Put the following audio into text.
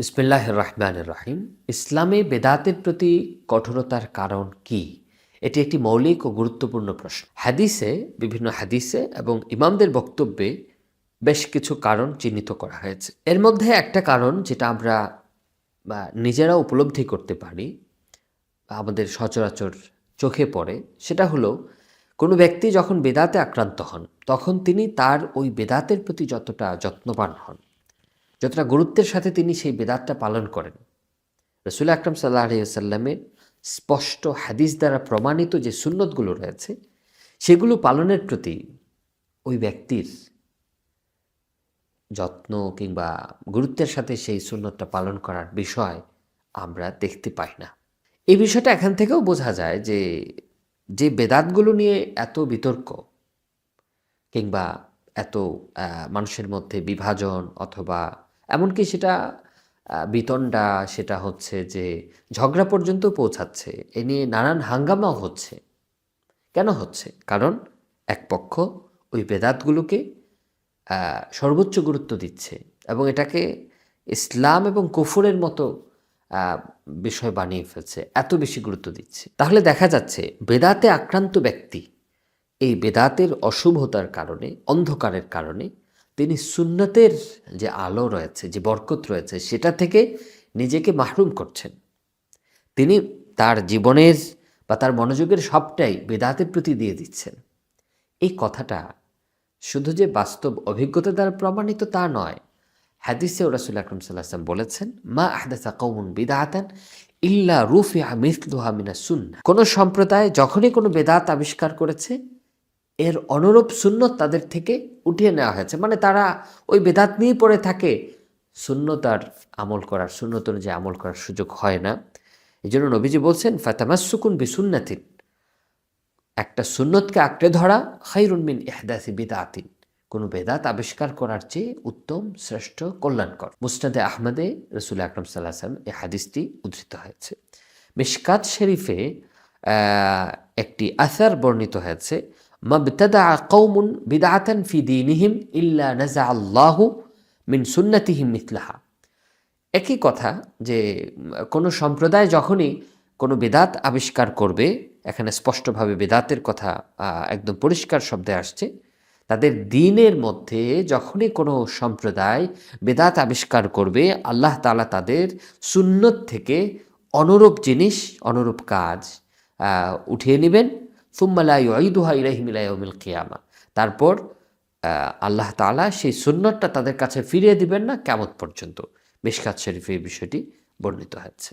বিসমিল্লাহ রহমান রাহিম। ইসলামে বেদাতের প্রতি কঠোরতার কারণ কি? এটি একটি মৌলিক ও গুরুত্বপূর্ণ প্রশ্ন। হাদিসে, বিভিন্ন হাদিসে এবং ইমামদের বক্তব্যে বেশ কিছু কারণ চিহ্নিত করা হয়েছে। এর মধ্যে একটা কারণ যেটা আমরা, বা নিজেরা উপলব্ধি করতে পারি আমাদের সচরাচর চোখে পড়ে, সেটা হলো, কোনো ব্যক্তি যখন বেদাতে আক্রান্ত হন, তখন তিনি তার ওই বেদাতের প্রতি যতটা যত্নবান হন। যতটা গুরুত্বের সাথে তিনি সেই বেদাতটা পালন করেন। রসুল আকরম সাল্লাহ আলিয়াল্লামের স্পষ্ট হাদিস দ্বারা প্রমাণিত যে সুন্নতগুলো রয়েছে, সেগুলো পালনের প্রতি ওই ব্যক্তির যত্ন কিংবা গুরুত্বের সাথে সেই সুন্নতটা পালন করার বিষয় আমরা দেখতে পাই না। এই বিষয়টা এখান থেকেও বোঝা যায় যে যে বেদাতগুলো নিয়ে এত বিতর্ক কিংবা এত মানুষের মধ্যে বিভাজন অথবা এমনকি সেটা বিতণ্ডা, সেটা হচ্ছে যে ঝগড়া পর্যন্ত পৌঁছাচ্ছে। এ নিয়ে নানান হাঙ্গামাও হচ্ছে। কেন হচ্ছে? কারণ এক পক্ষ ওই বেদাতগুলোকে সর্বোচ্চ গুরুত্ব দিচ্ছে এবং এটাকে ইসলাম এবং কুফুরের মতো বিষয় বানিয়ে ফেলছে, এত বেশি গুরুত্ব দিচ্ছে। তাহলে দেখা যাচ্ছে বেদাতে আক্রান্ত ব্যক্তি এই বেদাতের অশুভতার কারণে, অন্ধকারের কারণে তিনি সুন্নতের যে আলো রয়েছে, যে বরকত রয়েছে, সেটা থেকে নিজেকে মাহরুম করছেন। তিনি তার জীবনের বা তার মনোযোগের সবটাই বেদাতের প্রতি দিয়ে দিচ্ছেন। এই কথাটা শুধু যে বাস্তব অভিজ্ঞতা দ্বারা প্রমাণিত তা নয়, হাদিসে রাসুল আকরম সাল্লাহাম বলেছেন, মা আহদাসা কৌমুন বিদাতান ইল্লা রুফি মিসলুহা মিনা সুন্না কোনো সম্প্রদায় যখনই কোনো বেদাত আবিষ্কার করেছে এর অনুরূপ সুন্নত তাদের থেকে উঠিয়ে নেওয়া হয়েছে। মানে তারা ওই বেদাত নিয়ে পড়ে থাকে। শূন্যতার আমল করার শূন্যত অনুযায়ী আমল করার সুযোগ হয় না। এই জন্য নবীজি বলছেন ফাতামাসুকুন বিসুন্নাতিন। একটা সুন্নতকে আঁকড়ে ধরা খাইরুন মিন ইহদাসি বিদাতিন। কোনো বেদাত আবিষ্কার করার চেয়ে উত্তম, শ্রেষ্ঠ, কল্যাণকর। মুস্তাদে আহমদে রসুল আকরম সাল্লাহাম এই হাদিসটি উদ্ধৃত হয়েছে। মিশকাত শরীফে একটি আসার বর্ণিত হয়েছে মাবতাদা কৌমুন বিদাতান ফি দিনিহিম ইল্লা নাজা আল্লাহু মিন সুন্নাতিহিম মিথলাহা একই কথা যে কোনো সম্প্রদায় যখনই কোনো বেদাত আবিষ্কার করবে, এখানে স্পষ্টভাবে বেদাতের কথা একদম পরিষ্কার শব্দে আসছে, তাদের দিনের মধ্যে যখনই কোনো সম্প্রদায় বেদাত আবিষ্কার করবে, আল্লাহ তাআলা তাদের সুন্নত থেকে অনুরূপ জিনিস, অনুরূপ কাজ উঠিয়ে নেবেন। সুম্মালাই ঈদুহা ইলাহিমিলাইমিল কিয়ামা। তারপর আল্লাহ তালা সেই সুন্নতটা তাদের কাছে ফিরিয়ে দিবেন না, কেমত পর্যন্ত। মিশকাত শরীফে এই বিষয়টি বর্ণিত হয়েছে।